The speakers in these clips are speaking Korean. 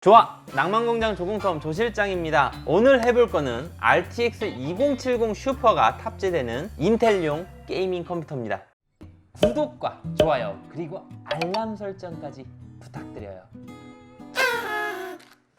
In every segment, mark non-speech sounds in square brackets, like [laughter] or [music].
좋아! 낭만공장 조공섬 조실장입니다. 오늘 해볼 거는 RTX 2070 슈퍼가 탑재되는 인텔용 게이밍 컴퓨터입니다. 구독과 좋아요 그리고 알람 설정까지 부탁드려요.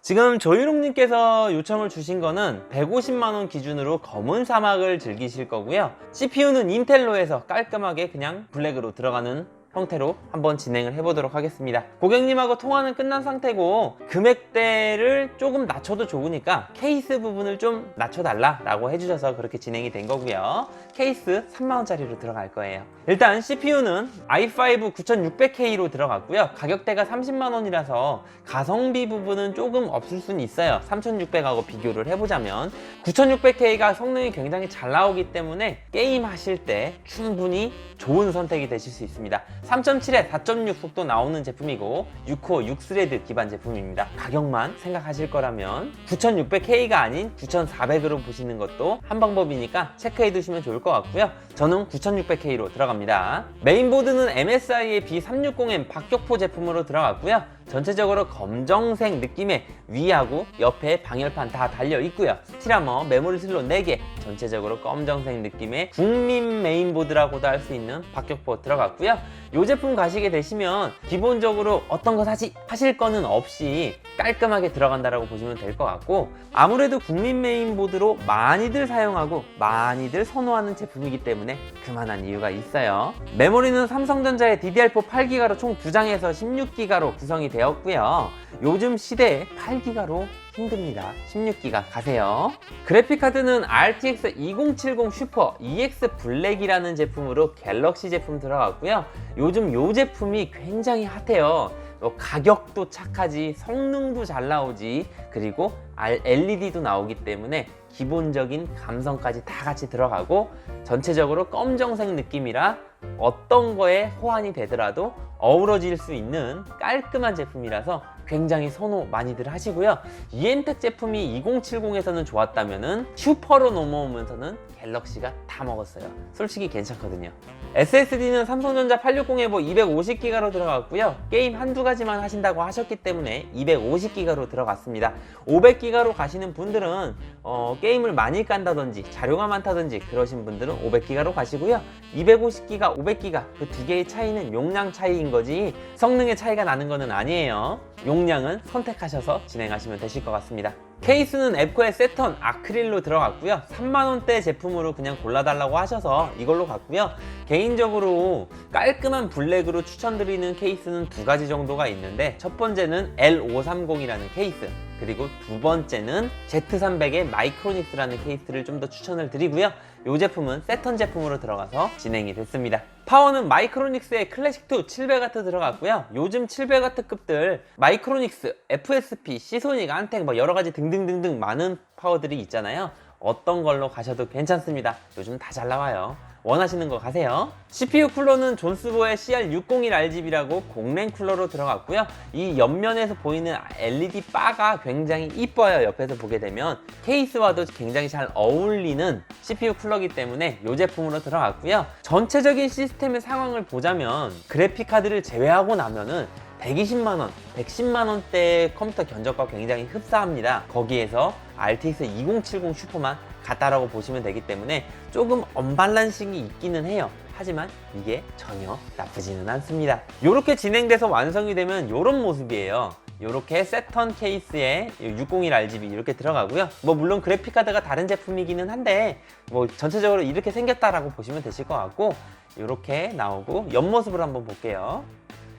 지금 조유롱님께서 요청을 주신 거는 150만원 기준으로 검은 사막을 즐기실 거고요. CPU는 인텔로 해서 깔끔하게 그냥 블랙으로 들어가는 형태로 한번 진행을 해보도록 하겠습니다. 고객님하고 통화는 끝난 상태고 금액대를 조금 낮춰도 좋으니까 케이스 부분을 좀 낮춰달라 라고 해주셔서 그렇게 진행이 된 거고요. 케이스 3만원짜리로 들어갈 거예요. 일단 CPU는 i5 9600K로 들어갔고요. 가격대가 30만원이라서 가성비 부분은 조금 없을 수는 있어요. 3600하고 비교를 해보자면 9600K가 성능이 굉장히 잘 나오기 때문에 게임 하실 때 충분히 좋은 선택이 되실 수 있습니다. 3.7에 4.6 속도 나오는 제품이고 6코어 6스레드 기반 제품입니다. 가격만 생각하실 거라면 9600K가 아닌 9400으로 보시는 것도 한 방법이니까 체크해 두시면 좋을 것 같고요. 저는 9600K로 들어갑니다. 메인보드는 MSI의 B360M 박격포 제품으로 들어갔고요. 전체적으로 검정색 느낌의 위하고 옆에 방열판 다 달려 있고요. 스틸하머 메모리 슬롯 4개, 전체적으로 검정색 느낌의 국민 메인보드라고도 할 수 있는 박격포 들어갔고요. 이 제품 가시게 되시면 기본적으로 어떤 거 사지 하실 거는 없이 깔끔하게 들어간다라고 보시면 될 것 같고 아무래도 국민 메인보드로 많이들 사용하고 많이들 선호하는 제품이기 때문에 그만한 이유가 있어요. 메모리는 삼성전자의 DDR4 8기가로 총 2장에서 16기가로 구성이 되었고요. 요즘 시대에 8기가로 힘듭니다. 16기가 가세요. 그래픽카드는 RTX 2070 슈퍼 EX 블랙이라는 제품으로 갤럭시 제품 들어갔고요. 요즘 요 제품이 굉장히 핫해요. 어, 가격도 착하지, 성능도 잘 나오지, 그리고 LED도 나오기 때문에 기본적인 감성까지 다 같이 들어가고 전체적으로 검정색 느낌이라 어떤 거에 호환이 되더라도 어우러질 수 있는 깔끔한 제품이라서 굉장히 선호 많이들 하시고요. 이엔텍 제품이 2070에서는 좋았다면은 슈퍼로 넘어오면서는 갤럭시가 다 먹었어요. 솔직히 괜찮거든요. SSD는 삼성전자 860에 뭐 250기가로 들어갔고요. 게임 한두 가지만 하신다고 하셨기 때문에 250기가로 들어갔습니다. 500기가로 가시는 분들은 어, 게임을 많이 깐다든지 자료가 많다든지 그러신 분들은 500기가로 가시고요. 250기가, 500기가 그 두 개의 차이는 용량 차이인 거지 성능의 차이가 나는 거는 아니에요. 용 량은 선택하셔서 진행하시면 되실 것 같습니다. 케이스는 앱코의 세턴 아크릴로 들어갔고요. 3만원대 제품으로 그냥 골라달라고 하셔서 이걸로 갔고요. 개인적으로 깔끔한 블랙으로 추천드리는 케이스는 두 가지 정도가 있는데 첫 번째는 L530이라는 케이스 그리고 두 번째는 Z300의 마이크로닉스라는 케이스를 좀 더 추천을 드리고요. 이 제품은 세턴 제품으로 들어가서 진행이 됐습니다. 파워는 마이크로닉스의 클래식2 700W 들어갔고요. 요즘 700W급들 마이크로닉스, FSP, 시소닉, 안텍 뭐 여러 가지 등등등등 많은 파워들이 있잖아요. 어떤 걸로 가셔도 괜찮습니다. 요즘 다 잘 나와요. 원하시는 거 가세요. CPU 쿨러는 존스보의 CR601RGB라고 공랭 쿨러로 들어갔고요. 이 옆면에서 보이는 LED 바가 굉장히 이뻐요. 옆에서 보게 되면 케이스와도 굉장히 잘 어울리는 CPU 쿨러기 때문에 이 제품으로 들어갔고요. 전체적인 시스템의 상황을 보자면 그래픽 카드를 제외하고 나면은 120만원, 110만원대 컴퓨터 견적과 굉장히 흡사합니다. 거기에서 RTX 2070 슈퍼만 같다라고 보시면 되기 때문에 조금 언밸런싱이 있기는 해요. 하지만 이게 전혀 나쁘지는 않습니다. 이렇게 진행돼서 완성이 되면 이런 모습이에요. 이렇게 세턴 케이스에 601RGB 이렇게 들어가고요. 뭐 물론 그래픽 카드가 다른 제품이기는 한데 뭐 전체적으로 이렇게 생겼다라고 보시면 되실 것 같고 이렇게 나오고 옆모습을 한번 볼게요.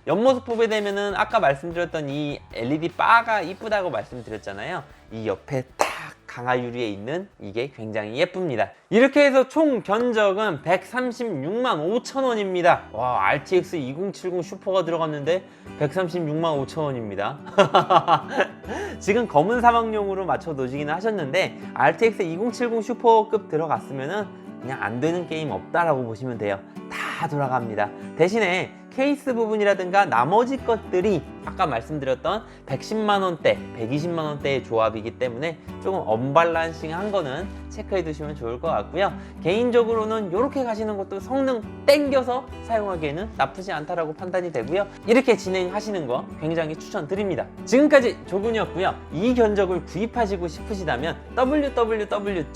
옆모습 보게 되면은 아까 말씀드렸던 이 LED 바가 이쁘다고 말씀드렸잖아요. 이 옆에 딱 강화 유리에 있는 이게 굉장히 예쁩니다. 이렇게 해서 총 견적은 136만 5천 원입니다. 와, RTX 2070 슈퍼가 들어갔는데 136만 5천 원입니다. [laughs] 지금 검은 사막용으로 맞춰 놓으시기는 하셨는데 RTX 2070 슈퍼급 들어갔으면 은 그냥 안 되는 게임 없다라고 보시면 돼요. 다 돌아갑니다. 대신에 케이스 부분이라든가 나머지 것들이 아까 말씀드렸던 110만 원대, 120만 원대의 조합이기 때문에 조금 언밸런싱한 거는 체크해 두시면 좋을 것 같고요. 개인적으로는 이렇게 가시는 것도 성능 땡겨서 사용하기에는 나쁘지 않다라고 판단이 되고요. 이렇게 진행하시는 거 굉장히 추천드립니다. 지금까지 조군이었고요. 이 견적을 구입하시고 싶으시다면 www.조군.com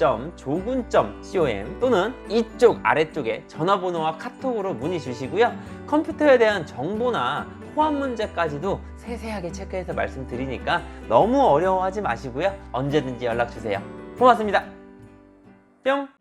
또는 이쪽 아래쪽에 전화번호와 카톡으로 문의 주시고요. 컴퓨터에 대한 정보나 호환 문제까지도 세세하게 체크해서 말씀드리니까 너무 어려워하지 마시고요. 언제든지 연락 주세요. 고맙습니다. 뿅!